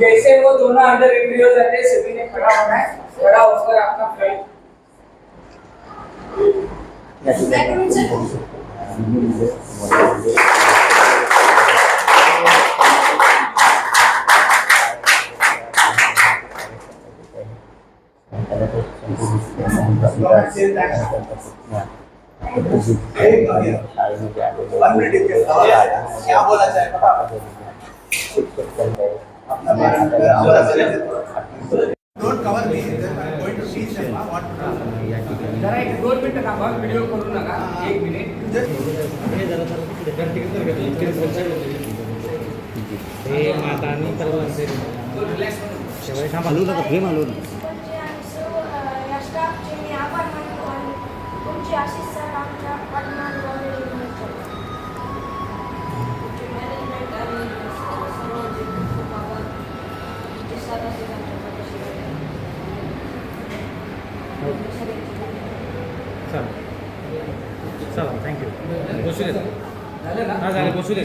जैसे वो दोनों अंडर रिव्यू हो जाते हैं, सभी ने खड़ा होना है। खड़ा होकर अपना file don't cover me going to see some what जरा एक दोन मिनिटं थांबा व्हिडिओ करू नका एक मिनिट हे जरा सर जरा तिकडे सर हे माता आणि तलवार से तो रिलॅक्स थांबा लू नका फ्रेम आलो आमच्या पाठीशी चला. थँक्यू बसू दे झालं ना हा झालं बसू दे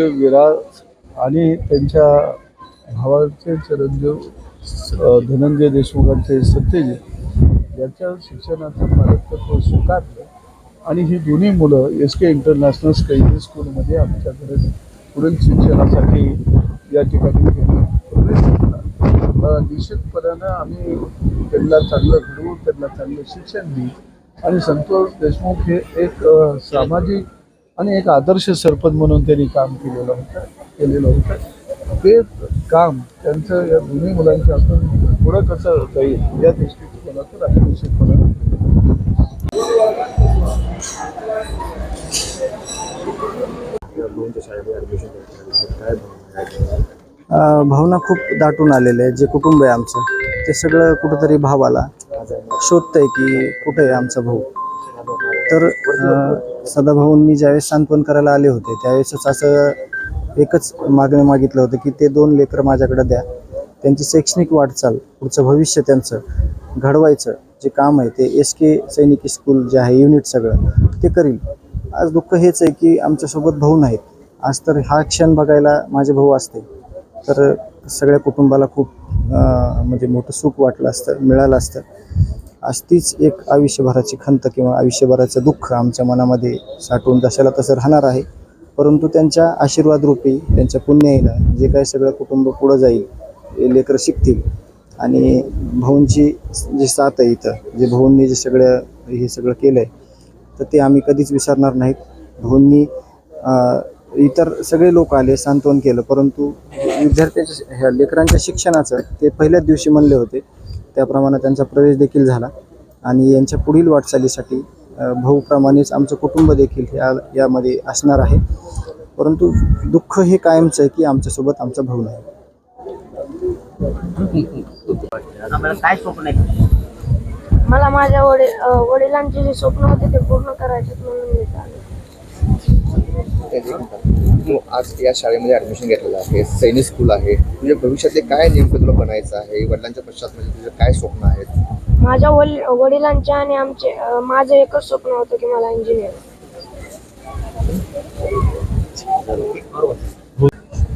चिरंजीव विराज आणि त्यांच्या भावाचे चिरंजीव धनंजय देशमुखांचे सत्यजित याच्या शिक्षणाचं पालकत्व स्वीकारलं. आणि ही दोन्ही मुलं एस के इंटरनॅशनल स्काई स्कूलमध्ये आमच्याकडे पुढील शिक्षणासाठी या ठिकाणी प्रवेश घेतला. निश्चितपणानं आम्ही त्यांना चांगलं घडवून त्यांना चांगलं शिक्षण दिली. आणि संतोष देशमुख हे एक सामाजिक आणि एक आदर्श सरपंच म्हणून त्यांनी काम केलेलं होतं केलेलं होतं. ते काम त्यांचं या दोन्ही मुलांच्या हातून पुढं कसं जाईल या दृष्टिकोनातून आम्ही निश्चितपणे भावना खूप दाटून आलेल्या आहे जे कुटुंब आहे आमचं ते सगळं कुठंतरी भावाला शोधतंय की कुठे आहे आमचा भाऊ. तर सदाभाऊंनी ज्यावेळेस सांत्वन करायला आले होते त्यावेळेसच असं एकच मागणं मागितलं होतं की ते दोन लेकरं माझ्याकडे द्या. त्यांची शैक्षणिक वाटचाल पुढचं भविष्य त्यांचं घडवायचं जे काम आहे ते एस के सैनिकी स्कूल जे आहे युनिट सगळं ते करील. आज दुःख हेच आहे की आमच्यासोबत भाऊ नाहीत. आज तर हा क्षण बघायला माझे भाऊ असते तर सगळ्या कुटुंबाला खूप म्हणजे मोठं सुख वाटलं असतं मिळालं असतं. आज तीच एक आयुष्यभराची खंत किंवा आयुष्यभराचं दुःख आमच्या मनामध्ये साठवून जशाला तसं राहणार आहे. परंतु त्यांच्या आशीर्वाद रूपी त्यांच्या पुण्याईनं जे काय सगळं कुटुंब पुढं जाईल हे लेकरं शिकतील. आणि भाऊंची जी साथ आहे इथं जे भाऊंनी जे सगळं हे सगळं केलं आहे तर ते आम्ही कधीच विसरणार नाहीत. भाऊंनी इतर सगळे लोक आले सांत्वन केलं परंतु विद्यार्थ्यांच्या ह्या लेकरांच्या शिक्षणाचं ते पहिल्याच दिवशी म्हणले होते. त्याप्रमाणे त्यांचा प्रवेश देखील झाला. आणि यांच्या पुढील वाटचालीसाठी भाऊप्रमाणेच आमचं कुटुंब देखील या यामध्ये असणार आहे. परंतु दुःख हे कायमचं आहे की आमच्यासोबत आमचा भाऊ नाही. मला माझ्या वडील वडिलांचे जे स्वप्न होते ते पूर्ण करायचे म्हणून मी. तू आज या शाळेमध्ये ऍडमिशन घेतलेलं आहे. सैनिक स्कूल आहे. तुझ्या भविष्यातले काय नेमकं तुला बनायचं आहे? वडिलांच्या पश्चात म्हणजे तुझं काय स्वप्न आहेत? माझ्या वडील वडिलांचे आणि आमचे माझं एकच स्वप्न होतं की मला इंजिनियर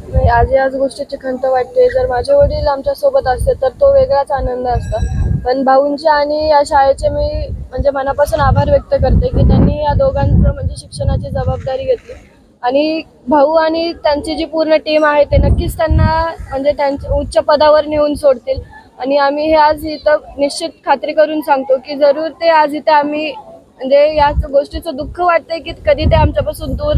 म्हणजे आज याच गोष्टीची खंत वाटते जर माझे वडील आमच्यासोबत असते तर तो वेगळाच आनंद असतो. पण भाऊंचे आणि या शाळेचे मी म्हणजे मनापासून आभार व्यक्त करते की त्यांनी या दोघांचं म्हणजे शिक्षणाची जबाबदारी घेतली. आणि भाऊ आणि त्यांची जी पूर्ण टीम आहे ते नक्कीच त्यांना म्हणजे त्यांच्या उच्च पदावर नेऊन सोडतील. आणि आम्ही हे आज इथं निश्चित खात्री करून सांगतो की जरूर ते आज इथे आम्ही म्हणजे या गोष्टीचं दुःख वाटतंय की कधी ते आमच्यापासून दूर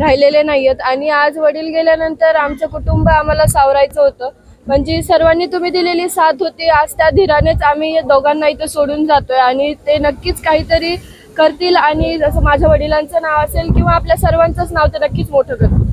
राहिलेले नाही आहेत आणि आज वडील गेल्यानंतर आमचं कुटुंब आम्हाला सावरायचं होतं. म्हणजे सर्वांनी तुम्ही दिलेली साथ होती. आज त्या धीरानेच आम्ही या दोघांना इथं सोडून जातोय. आणि ते नक्कीच काहीतरी करतील आणि जसं माझ्या वडिलांचं नाव असेल किंवा आपल्या सर्वांचंच नाव ते नक्कीच मोठं करतील.